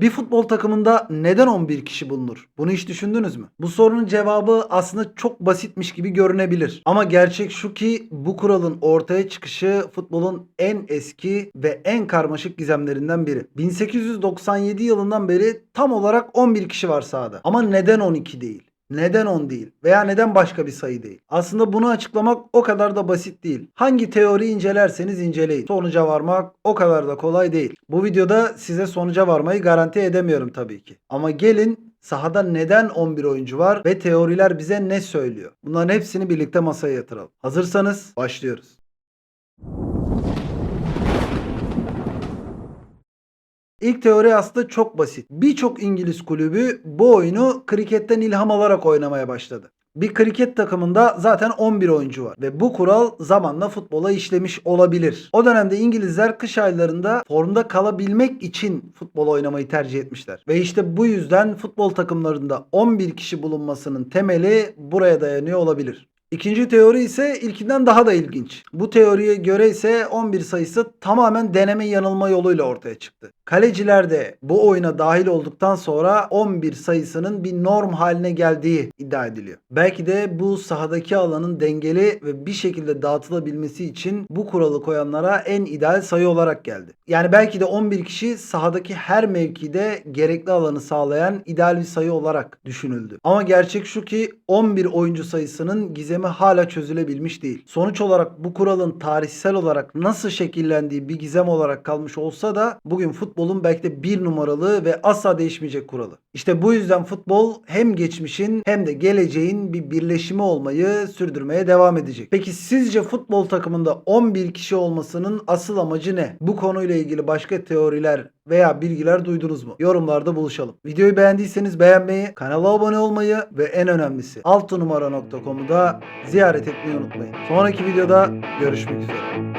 Bir futbol takımında neden 11 kişi bulunur? Bunu hiç düşündünüz mü? Bu sorunun cevabı aslında çok basitmiş gibi görünebilir. Ama gerçek şu ki bu kuralın ortaya çıkışı futbolun en eski ve en karmaşık gizemlerinden biri. 1897 yılından beri tam olarak 11 kişi var sahada. Ama neden 12 değil? Neden 10 değil? Veya neden başka bir sayı değil? Aslında bunu açıklamak o kadar da basit değil. Hangi teoriyi incelerseniz inceleyin. Sonuca varmak o kadar da kolay değil. Bu videoda size sonuca varmayı garanti edemiyorum tabii ki. Ama gelin sahada neden 11 oyuncu var ve teoriler bize ne söylüyor? Bunların hepsini birlikte masaya yatıralım. Hazırsanız başlıyoruz. İlk teori aslında çok basit. Birçok İngiliz kulübü bu oyunu kriketten ilham alarak oynamaya başladı. Bir kriket takımında zaten 11 oyuncu var ve bu kural zamanla futbola işlemiş olabilir. O dönemde İngilizler kış aylarında formda kalabilmek için futbol oynamayı tercih etmişler. Ve işte bu yüzden futbol takımlarında 11 kişi bulunmasının temeli buraya dayanıyor olabilir. İkinci teori ise ilkinden daha da ilginç. Bu teoriye göre ise 11 sayısı tamamen deneme yanılma yoluyla ortaya çıktı. Kaleciler de bu oyuna dahil olduktan sonra 11 sayısının bir norm haline geldiği iddia ediliyor. Belki de bu sahadaki alanın dengeli ve bir şekilde dağıtılabilmesi için bu kuralı koyanlara en ideal sayı olarak geldi. Yani belki de 11 kişi sahadaki her mevkide gerekli alanı sağlayan ideal bir sayı olarak düşünüldü. Ama gerçek şu ki 11 oyuncu sayısının gizemi hala çözülebilmiş değil. Sonuç olarak bu kuralın tarihsel olarak nasıl şekillendiği bir gizem olarak kalmış olsa da bugün futbolun belki de bir numaralı ve asla değişmeyecek kuralı. İşte bu yüzden futbol hem geçmişin hem de geleceğin bir birleşimi olmayı sürdürmeye devam edecek. Peki sizce futbol takımında 11 kişi olmasının asıl amacı ne? Bu konuyla ilgili başka teoriler veya bilgiler duydunuz mu? Yorumlarda buluşalım. Videoyu beğendiyseniz beğenmeyi, kanala abone olmayı ve en önemlisi altınumara.com'u da ziyaret etmeyi unutmayın. Sonraki videoda görüşmek üzere.